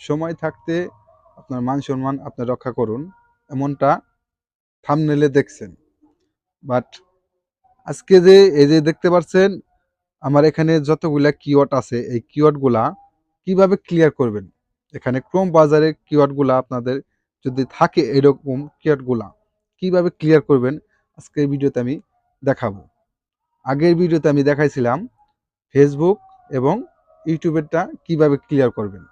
সময় থাকতে আপনার মান সম্মান আপনি রক্ষা করুন। এমনটা থামনেলে দেখছেন। বাট আজকে যে, এই যে দেখতে পাচ্ছেন, আমার এখানে যতগুলা কিওয়ার্ড আছে, এই কিওয়ার্ডগুলা কীভাবে ক্লিয়ার করবেন? এখানে ক্রোম বাজারে কিওয়ার্ডগুলা আপনাদের যদি থাকে এরকম কিওয়ার্ডগুলা কীভাবে ক্লিয়ার করবেন? আজকের ভিডিওতে আমি দেখাবো। আগের ভিডিওতে আমি দেখাইছিলাম ফেসবুক এবং ইউটিউবেরটা কীভাবে ক্লিয়ার করবেন।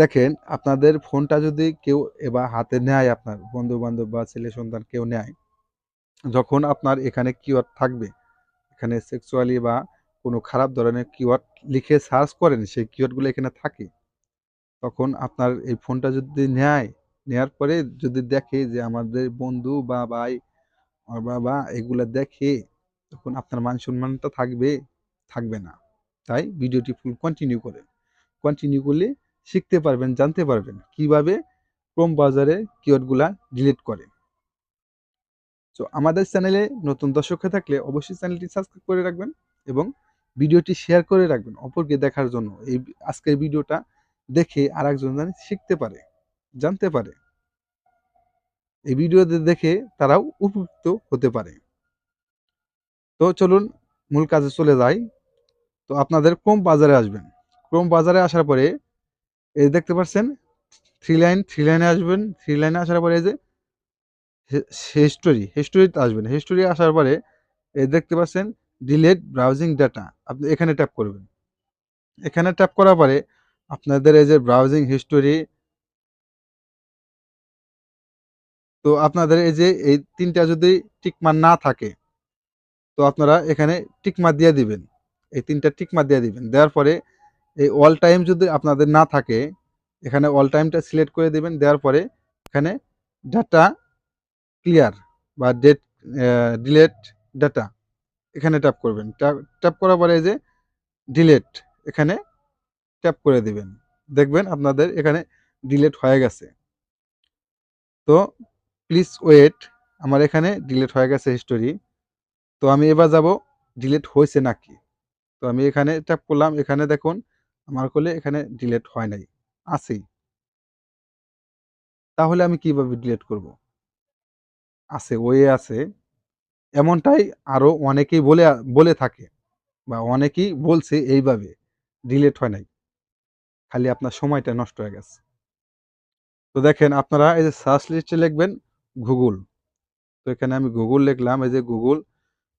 দেখেন, আপনাদের ফোনটা যদি কেউ এবার হাতে নেয় আপনার বন্ধু বান্ধব বা ছেলে সন্তান কেউ নেয়, যখন আপনার এখানে কিওয়ার্ড থাকবে, এখানে সেক্সুয়ালি বা কোনো খারাপ ধরনের কিওয়ার্ড লিখে সার্চ করেন, সেই কিওয়ার্ডগুলো এখানে থাকে, তখন আপনার এই ফোনটা যদি নেয়, নেয়ার পরে যদি দেখে যে আমাদের বন্ধু বা ভাই বাবা এগুলো দেখে, তখন আপনার মান সম্মানটা থাকবে থাকবে না। তাই ভিডিওটি ফুল কন্টিনিউ করেন কন্টিনিউ করলে শিখতে পারবেন, জানতে পারবেন কীভাবে ক্রোম বাজারে কিওয়ার্ডগুলা ডিলিট করে। তো আমাদের চ্যানেলে নতুন দর্শক হয়ে থাকলে অবশ্যই চ্যানেলটি সাবস্ক্রাইব করে রাখবেন এবং ভিডিওটি শেয়ার করে রাখবেন অপরকে দেখার জন্য। এই আজকের ভিডিওটা দেখে আরেকজন যেন শিখতে পারে, জানতে পারে। এই ভিডিওতে দেখে তারাও উপকৃত হতে পারে। তো চলুন মূল কাজে চলে যাই। তো আপনাদের ক্রোম বাজারে আসবেন। ক্রোম বাজারে আসার পরে এই দেখতে পাচ্ছেন থ্রি লাইন থ্রি লাইনে আসবেন থ্রি লাইনে আসার পরে এই যে হিস্টোরি হিস্টোরিতে আসবেন। হিস্টোরি আসার পরে এই দেখতে পাচ্ছেন ডিলেট ব্রাউজিং ডাটা আপনি এখানে ট্যাপ করবেন। এখানে ট্যাপ করার পরে আপনাদের এই যে ব্রাউজিং হিস্টোরি তো আপনাদের এই যে এই তিনটা যদি টিকমার না থাকে, তো আপনারা এখানে টিকমার দিয়ে দিবেন। এই তিনটা টিকমার দিয়ে দিবেন। দেওয়ার পরে এই অল টাইম যদি আপনাদের না থাকে, এখানে অল টাইমটা সিলেক্ট করে দেবেন, দেওয়ার পরে এখানে ডাটা ক্লিয়ার বা ডেট ডিলেট ডাটা এখানে ট্যাপ করবেন। ট্যাপ করার পরে যে ডিলেট এখানে ট্যাপ করে দিবেন। দেখবেন আপনাদের এখানে ডিলেট হয়ে গেছে। তো প্লিজ ওয়েট আমার এখানে ডিলেট হয়ে গেছে হিস্টোরি তো আমি এবার যাব ডিলেট হয়েছে নাকি? তো আমি এখানে ট্যাপ করলাম, এখানে দেখুন আমার করলে এখানে ডিলেট হয় নাই, আছেই। তাহলে আমি কীভাবে ডিলেট করব? আছে, ওয়ে আছে। এমনটাই আরও অনেকেই বলে বলে থাকে বা অনেকেই বলছে এইভাবে ডিলেট হয় নাই। খালি আপনার সময়টা নষ্ট হয়ে গেছে। তো দেখেন, আপনারা এই যে সার্চ লিস্টে লিখবেন গুগল তো এখানে আমি গুগল লিখলাম, এই যে গুগল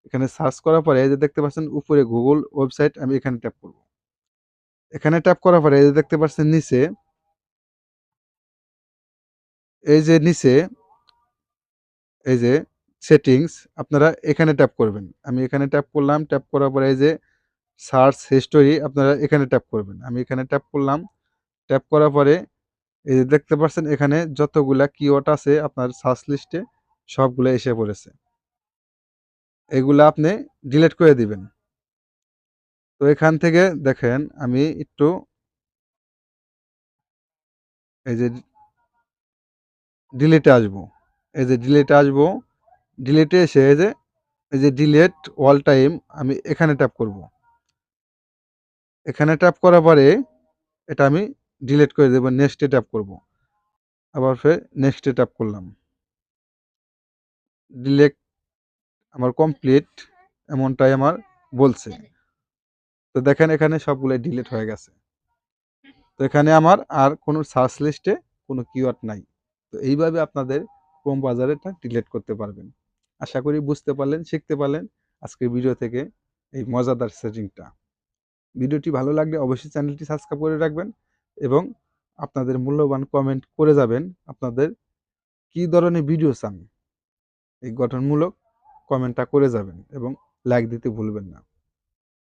এখানে সার্চ করার পরে এই যে দেখতে পাচ্ছেন, উপরে গুগল ওয়েবসাইট আমি এখানে ট্যাপ করব। এখানে ট্যাপ করার পরে এই যে দেখতে পাচ্ছেন নিচে, এই যে নিচে, এই যে সেটিংস আপনারা এখানে ট্যাপ করবেন। আমি এখানে ট্যাপ করলাম ট্যাপ করার পরে এই যে সার্চ হিস্টোরি আপনারা এখানে ট্যাপ করবেন। আমি এখানে ট্যাপ করলাম ট্যাপ করার পরে এই যে দেখতে পাচ্ছেন এখানে যতগুলা কিওয়ার্ড আছে আপনার সার্চ লিস্টে সবগুলো এসে পড়েছে। এগুলা আপনি ডিলিট করে দিবেন। তো এখান থেকে দেখেন আমি একটু এই যে ডিলেটে আসব। এই যে ডিলেটে আসব। ডিলেটে এসে এই যে এই যে ডিলেট অল টাইম আমি এখানে ট্যাপ করব। এখানে ট্যাপ করার পরে এটা আমি ডিলেট করে দেবো নেক্সটে ট্যাপ করব। আবার ফের নেক্সটে ট্যাপ করলাম। ডিলেট আমার কমপ্লিট এমনটাই আমার বলছে। তো দেখেন এখানে সবগুলো ডিলিট হয়ে গেছে। তো এখানে আমার আর কোনো সার্চ লিস্টে কোনো কিওয়ার্ড নাই। তো এইভাবে আপনাদের ক্রোম বাজারেটা ডিলিট করতে পারবেন। আশা করি বুঝতে পারলেন, শিখতে পারলেন। আজকের ভিডিও থেকে এই মজাদার সেটিংটা ভিডিওটি ভালো লাগলে অবশ্যই চ্যানেলটি সাবস্ক্রাইব করে রাখবেন এবং আপনাদের মূল্যবান কমেন্ট করে যাবেন আপনাদের কি ধরনের ভিডিও চান এই গঠনমূলক কমেন্টটা করে যাবেন এবং লাইক দিতে ভুলবেন না।